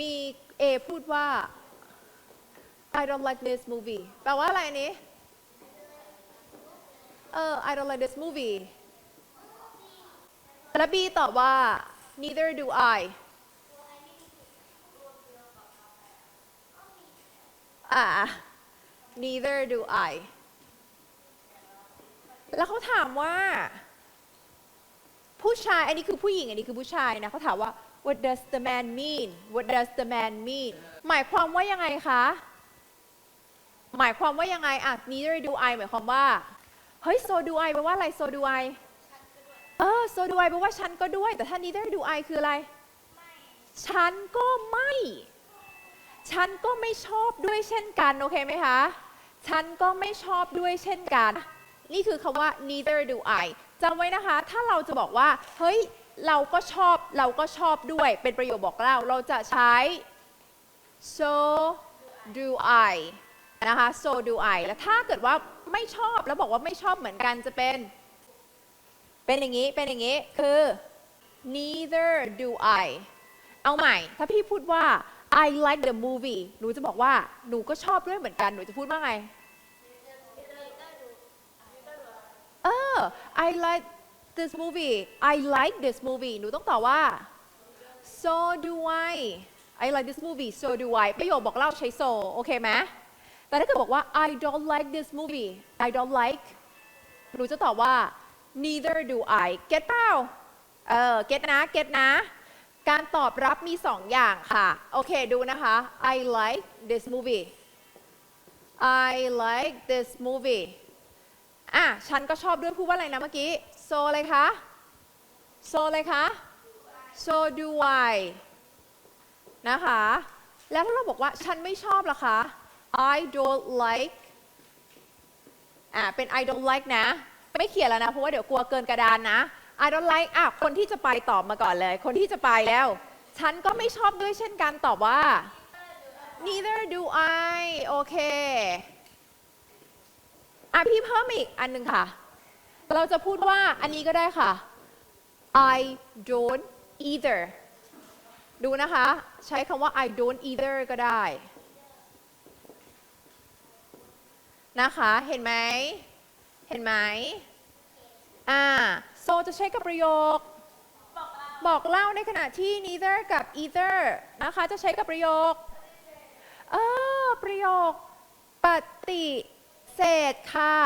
มี A พูดว่า I don't like this movie แปลว่าอะไรนี้ เออ I don't like this movie แล้ว B ตอบว่า neither do I อ่า neither do I แล้วเขาถามว่า ผู้ชายอันนี้คือผู้หญิงอันนี้คือผู้ชายนะเขาถามว่า what does the man mean what does the man mean หมายความว่ายังไงคะ หมายความว่ายังไงอะ neither do I หมายความว่า เฮ้ย so do I แปลว่าอะไร so do I เออ so do I แปลว่าฉันก็ด้วย แต่ถ้า neither do I คืออะไร ฉันก็ไม่ ฉันก็ไม่ชอบด้วยเช่นกัน โอเคไหมคะ ฉันก็ไม่ชอบด้วยเช่นกัน นี่คือคำว่า neither do I จำไว้นะคะ ถ้าเราจะบอกว่า เฮ้ย เราก็ชอบ เราก็ชอบด้วย เป็นประโยคบอกเล่า เราจะใช้ so do I นะคะ so do I แล้วถ้าเกิดว่าไม่ชอบแล้วบอกว่าไม่ชอบเหมือนกันจะเป็น เป็นอย่างนี้ เป็นอย่างนี้ คือ neither do I เอาใหม่ ถ้าพี่พูดว่า I like the movie หนูจะบอกว่า หนูก็ชอบด้วยเหมือนกัน หนูจะพูดว่าไง I like this movie I like this movie หนูต้องตอบว่า so do I I like this movie so do I ประโยคบอกเล่าใช้ so โอเคไหมแต่ถ้าเกิดบอกว่า I don't like this movie I don't like หนูจะตอบว่า neither do I get เปล่าเออ get นะ get นะ การตอบรับมีสองอย่างค่ะ โอเคดูนะคะ I like this movie I like this movie อะฉันก็ชอบด้วยพูดว่าอะไรนะเมื่อกี้ so อะไรคะ so อะไรคะ so do I นะคะ แล้วถ้าเราบอกว่าฉันไม่ชอบล่ะคะ I don't like อะเป็น I don't like นะ ไม่เขียนแล้วนะ เพราะว่าเดี๋ยวกลัวเกินกระดานนะ I don't like อะคนที่จะไปตอบมาก่อนเลย คนที่จะไปแล้ว ฉันก็ไม่ชอบด้วยเช่นกันตอบว่า neither do I โอเค อะพี่เพิ่มอีกอันหนึ่งค่ะ เราจะพูดว่าอันนี้ก็ได้ค่ะ I don't either ดูนะคะ ใช้คำว่า I don't either ก็ได้ นะคะ เห็นไหม เห็นไหม อ่า so จะใช้กับประโยค บอกเล่าในขณะที่ neither กับ either นะคะ จะใช้กับประโยค เออ ประโยค ปฏิ เสธค่ะ